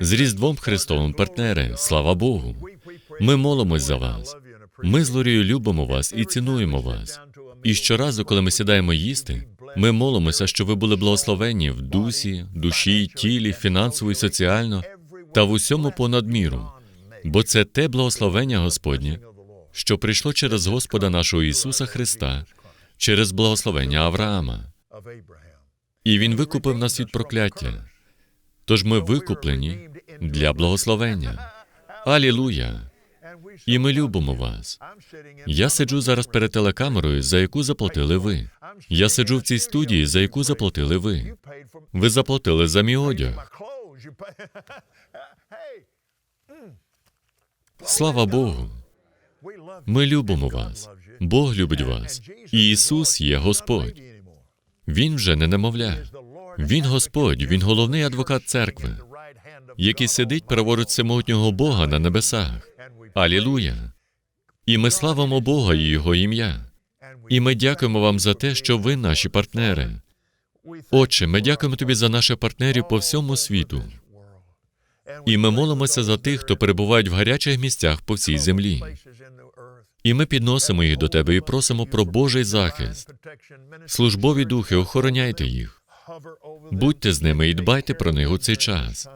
З Різдвом Христовим, партнери, слава Богу. Ми молимось за вас. Ми з Лорією любимо вас і цінуємо вас. І щоразу, коли ми сідаємо їсти, ми молимося, щоб ви були благословені в дусі, душі, тілі, фінансово і соціально та в усьому понад міру. Бо це те благословення Господнє, що прийшло через Господа нашого Ісуса Христа, через благословення Авраама. І Він викупив нас від прокляття. Тож ми викуплені для благословення. Алілуя! І ми любимо вас. Я сиджу зараз перед телекамерою, за яку заплатили ви. Я сиджу в цій студії, за яку заплатили ви. Ви заплатили за мій одяг. Слава Богу! Ми любимо вас. Бог любить вас. І Ісус є Господь. Він вже не немовля. Він Господь, Він головний адвокат церкви, який сидить праворуч всемогутнього Бога на небесах. Алілуя! І ми славимо Бога і Його ім'я. І ми дякуємо вам за те, що ви наші партнери. Отче, ми дякуємо тобі за наших партнерів по всьому світу. І ми молимося за тих, хто перебувають в гарячих місцях по всій землі. І ми підносимо їх до тебе і просимо про Божий захист. Службові духи, охороняйте їх. Будьте з ними і дбайте про них у цей час.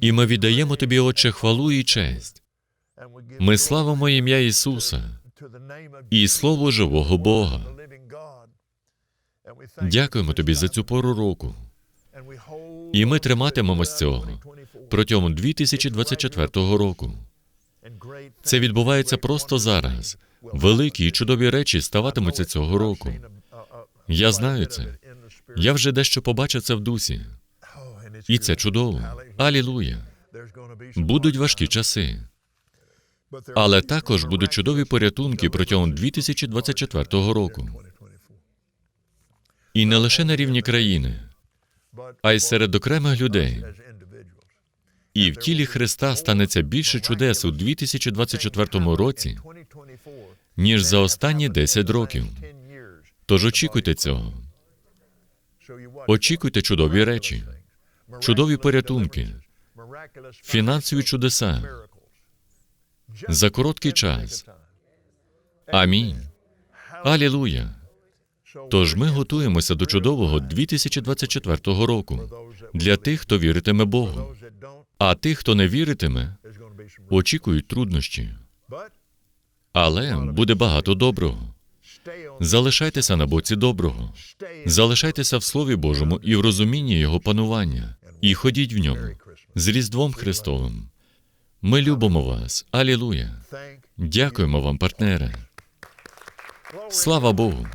І ми віддаємо тобі, Отче, хвалу і честь. Ми славимо ім'я Ісуса і Слово живого Бога. Дякуємо тобі за цю пору року. І ми триматимемось цього протягом 2024 року. Це відбувається просто зараз. Великі і чудові речі ставатимуться цього року. Я знаю це. Я вже дещо побачив це в дусі. І це чудово. Алілуя. Будуть важкі часи. Але також будуть чудові порятунки протягом 2024 року. І не лише на рівні країни, а й серед окремих людей. І в тілі Христа станеться більше чудес у 2024 році, ніж за останні 10 років. Тож очікуйте цього. Очікуйте чудові речі, чудові порятунки, фінансові чудеса за короткий час. Амінь. Алілуя. Тож ми готуємося до чудового 2024 року для тих, хто віритиме Богу. А тих, хто не віритиме, очікують труднощі. Але буде багато доброго. Залишайтеся на боці доброго, залишайтеся в Слові Божому і в розумінні Його панування, і ходіть в ньому з Різдвом Христовим. Ми любимо вас. Алілуя. Дякуємо вам, партнери. Слава Богу.